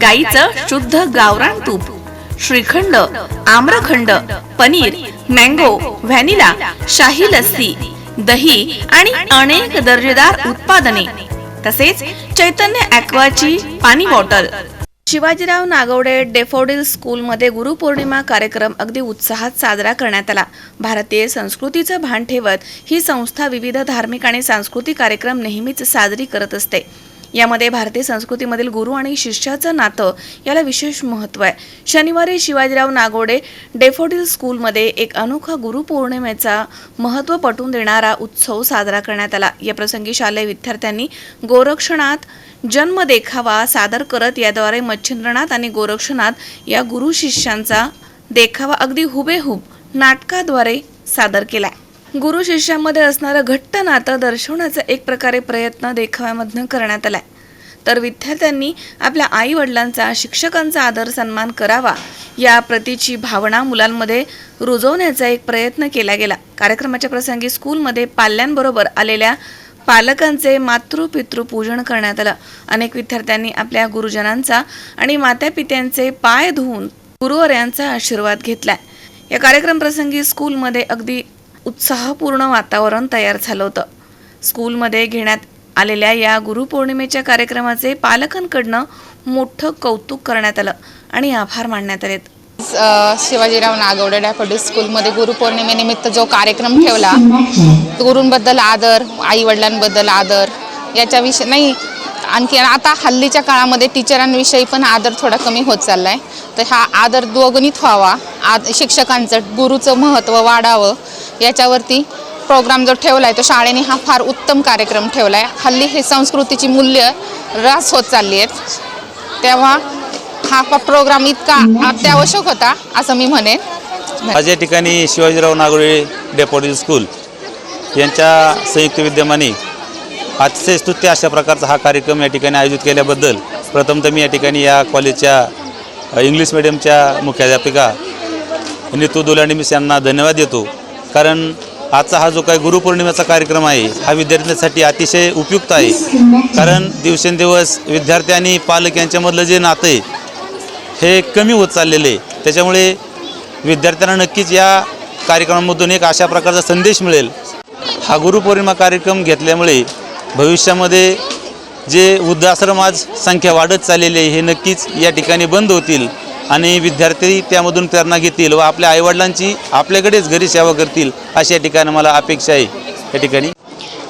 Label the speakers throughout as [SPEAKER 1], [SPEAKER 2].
[SPEAKER 1] गाईचं शुद्ध गावरान तूप श्रीखंड आम्रखंड पनीर मँगो व्हॅनिला शाही लस्सी दही आणि अनेक दर्जेदार उत्पादने तसेच चैतन्य ॲक्वाची पाणी बॉटल. शिवाजीराव नागवडे डेफोडिल स्कूलमध्ये गुरुपौर्णिमा कार्यक्रम अगदी उत्साहात साजरा करण्यात आला. भारतीय संस्कृतीचं भान ठेवत ही संस्था विविध धार्मिक आणि सांस्कृतिक कार्यक्रम नेहमीच साजरी करत असते. यामध्ये भारतीय संस्कृतीमधील गुरु आणि शिष्याचं नातं याला विशेष महत्त्व आहे. शनिवारी शिवाजीराव नागोडे डेफोडिल स्कूलमध्ये एक अनोखा गुरुपौर्णिमेचा महत्त्व पटवून देणारा उत्सव साजरा करण्यात आला. या प्रसंगी शालेय विद्यार्थ्यांनी गोरक्षणात जन्म देखावा सादर करत याद्वारे मच्छिंद्रनाथ आणि गोरक्षनाथ या गुरु शिष्यांचा देखावा अगदी हुबेहूब नाटकाद्वारे सादर केला. गुरु शिष्यांमध्ये असणारं घट्ट नातं दर्शवण्याचा एक प्रकारे प्रयत्न देखाव्यामधनं करण्यात आलाय. तर विद्यार्थ्यांनी आपल्या आई वडिलांचा शिक्षकांचा आदर सन्मान करावा. या प्रतीची भावना मुलांमध्ये रुजवण्याचा एक प्रयत्न केला गेला. कार्यक्रमाच्या प्रसंगी स्कूलमध्ये पाल्यांबरोबर आलेल्या पालकांचे मातृपितृ पूजन करण्यात आलं. अनेक विद्यार्थ्यांनी आपल्या गुरुजनांचा आणि मातापित्यांचे पाय धुवून गुरुवर्यांचा आशीर्वाद घेतला या कार्यक्रम प्रसंगी स्कूलमध्ये अगदी उत्साहपूर्ण वातावरण तयार झालं होतं. स्कूलमध्ये घेण्यात आलेल्या या गुरुपौर्णिमेच्या कार्यक्रमाचे पालकांकडनं मोठं कौतुक करण्यात आलं आणि आभार मानण्यात आलेत.
[SPEAKER 2] शिवाजीराव नागवडे डॅफोडी स्कूलमध्ये गुरुपौर्णिमेनिमित्त जो कार्यक्रम ठेवला गुरूंबद्दल आदर आई वडिलांबद्दल आदर याच्याविषयी नाही आणखी आता हल्लीच्या काळामध्ये टीचरांविषयी पण आदर थोडा कमी होत चालला आहे तर हा आदर द्वगुणित व्हावा. आद शिक्षकांचं गुरुचं महत्त्व वाढावं याच्यावरती प्रोग्राम जो ठेवला आहे तो शाळेने हा फार उत्तम कार्यक्रम ठेवला आहे हल्ली हे संस्कृतीची मूल्य ऱ्हास होत चालली आहेत तेव्हा हा प- प्रोग्राम इतका अत्यावश्यक होता असं मी म्हणेन.
[SPEAKER 3] आज या ठिकाणी शिवाजीराव नागोळे डेपोटी स्कूल यांच्या संयुक्त विद्यमाने अतिशय स्तुत्य अशा प्रकारचा हा कार्यक्रम या ठिकाणी आयोजित केल्याबद्दल प्रथमतः मी या ठिकाणी या कॉलेजच्या अ, इंग्लिश मिडियमच्या मुख्याध्यापिका नीतू दुलांडी मिस यांना धन्यवाद देतो. कारण आजचा हा जो काही गुरुपौर्णिमेचा कार्यक्रम आहे हा विद्यार्थ्यांसाठी अतिशय उपयुक्त आहे. कारण दिवसेंदिवस विद्यार्थी आणि पालक यांच्यामधलं जे नातं आहे हे कमी होत चाललेलं आहे. त्याच्यामुळे विद्यार्थ्यांना नक्कीच या कार्यक्रमामधून एक अशा प्रकारचा संदेश मिळेल. हा गुरुपौर्णिमा कार्यक्रम घेतल्यामुळे भविष्यामध्ये जे वृद्धाश्रम आज संख्या वाढत चाललेली आहे हे नक्कीच या ठिकाणी बंद होतील. आणि विद्यार्थी त्यामधून प्रेरणा घेतील व आपल्या आईवडिलांची आपल्याकडेच घरी सेवा करतील अशा या ठिकाणी मला अपेक्षा आहे. या ठिकाणी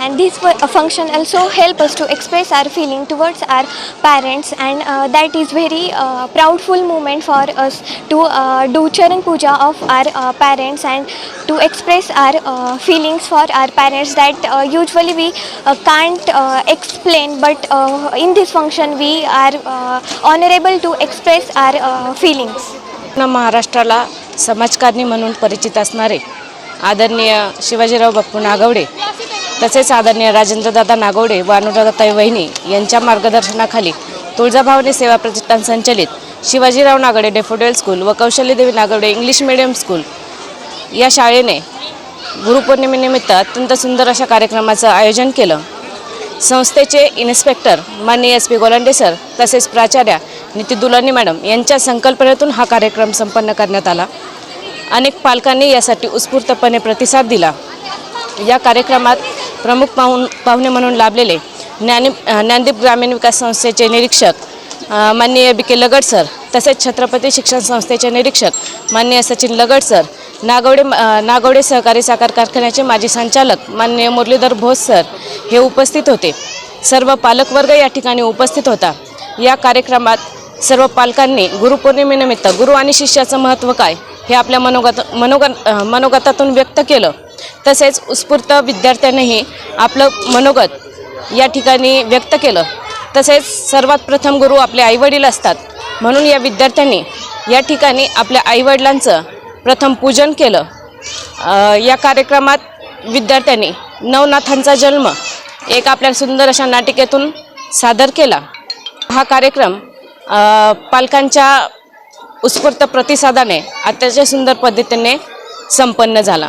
[SPEAKER 4] and this function also help us to express our feeling towards our parents and uh, that is very uh, proudful moment for us to uh, do charan puja of our uh, parents and to express our uh, feelings for our parents that uh, usually we uh, can't uh, explain but uh, in this function we are uh, honorable to express our uh, feelings
[SPEAKER 5] महाराष्ट्राला समाजकारणी म्हणून परिचित असणारे आदरणीय शिवाजीराव बाप्पू नागवडे तसेच आदरणीय राजेंद्रदादा नागवडे व अनुराधाताई वहिनी यांच्या मार्गदर्शनाखाली तुळजाभावनी सेवा प्रतिष्ठान संचलित शिवाजीराव नागडे डेफोडेल स्कूल व Kaushalyadevi Nagawade English medium school या शाळेने गुरुपौर्णिमेनिमित्त अत्यंत सुंदर अशा कार्यक्रमाचं आयोजन केलं. संस्थेचे इन्स्पेक्टर माननीय एस पी गोलांडे सर तसेच प्राचार्या निती दुलानी मॅडम यांच्या संकल्पनेतून हा कार्यक्रम संपन्न करण्यात आला. अनेक पालकांनी यासाठी उत्स्फूर्तपणे प्रतिसाद दिला. या कार्यक्रमात प्रमुख पाहुण पाहुणे म्हणून लाभलेले ज्ञानी ज्ञानदीप ग्रामीण विकास संस्थेचे निरीक्षक माननीय बी के लगड सर तसेच छत्रपती शिक्षण संस्थेचे निरीक्षक माननीय सचिन लगड सर नागवडे नागवडे सहकारी साखर कारखान्याचे माजी संचालक माननीय मुरलीधर भोस सर हे उपस्थित होते. सर्व पालकवर्ग या ठिकाणी उपस्थित होता. या कार्यक्रमात सर्व पालकांनी गुरुपौर्णिमेनिमित्त गुरु आणि शिष्याचं महत्त्व काय हे आपल्या मनोगत मनोगत मनोगतातून व्यक्त केलं. तसेच उत्स्फूर्त विद्यार्थ्यांनीही आपलं मनोगत या ठिकाणी व्यक्त केलं. तसेच सर्वात प्रथम गुरु आपले आईवडील असतात. म्हणून या विद्यार्थ्यांनी या ठिकाणी आपल्या आईवडिलांचं प्रथम पूजन केलं. या कार्यक्रमात विद्यार्थ्यांनी नवनाथांचा जन्म एक आपल्या सुंदर अशा नाटिकेतून सादर केला. हा कार्यक्रम पालकांच्या उत्स्फूर्त प्रतिसादाने अतिशय सुंदर पद्धतीने संपन्न झाला.